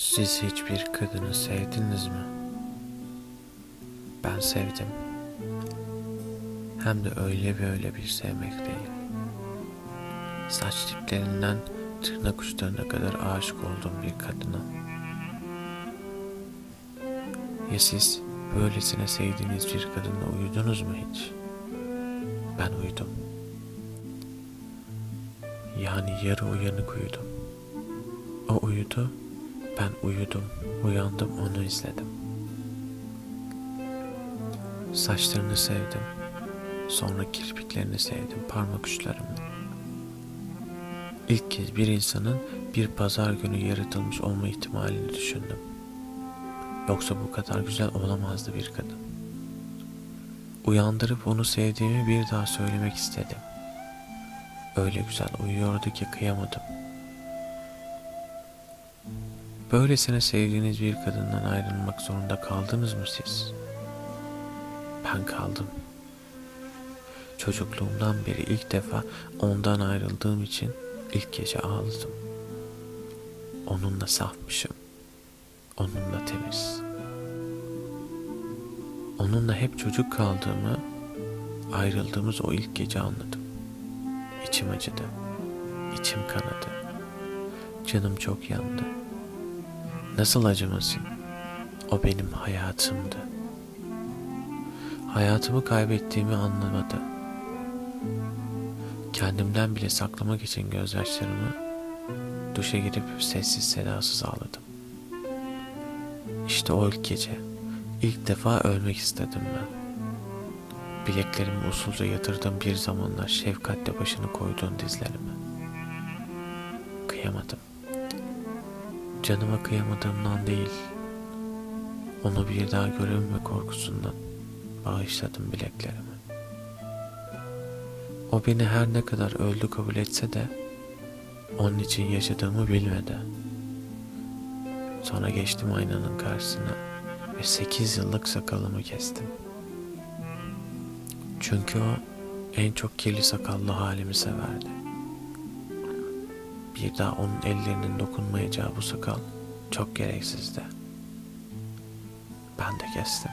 Siz hiçbir kadını sevdiniz mi? Ben sevdim. Hem de öyle böyle bir sevmek değil. Saç tiplerinden tırnak uçlarına kadar aşık olduğum bir kadına. Ya siz böylesine sevdiğiniz bir kadınla uyudunuz mu hiç? Ben uyudum. Yani yarı uyanık uyudum. O uyudu, ben uyudum, uyandım, onu izledim. Saçlarını sevdim, sonra kirpiklerini sevdim, parmak uçlarını. İlk kez bir insanın bir pazar günü yaratılmış olma ihtimalini düşündüm. Yoksa bu kadar güzel olamazdı bir kadın. Uyandırıp onu sevdiğimi bir daha söylemek istedim. Öyle güzel uyuyordu ki kıyamadım. Böylesine sevdiğiniz bir kadından ayrılmak zorunda kaldınız mı siz? Ben kaldım. Çocukluğumdan beri ilk defa ondan ayrıldığım için ilk gece ağladım. Onunla safmışım. Onunla temiz. Onunla hep çocuk kaldığımı, ayrıldığımız o ilk gece anladım. İçim acıdı. İçim kanadı. Canım çok yandı. Nasıl acımasın? O benim hayatımdı. Hayatımı kaybettiğimi anlamadı. Kendimden bile saklamak için gözyaşlarımı duşa girip sessiz sedasız ağladım. İşte o ilk gece. ilk defa ölmek istedim ben. Bileklerimi usulca yatırdığım bir zamanlar şefkatle başını koyduğun dizlerime. Kıyamadım. Canıma kıyamadığımdan değil, onu bir daha görememe korkusundan bağışladım bileklerimi. O beni her ne kadar öldü kabul etse de onun için yaşadığımı bilmedi. Sonra geçtim aynanın karşısına ve sekiz yıllık sakalımı kestim. Çünkü o en çok kirli sakallı halimi severdi. Bir daha onun ellerinin dokunmayacağı bu sakal çok gereksizdi. Ben de kestim.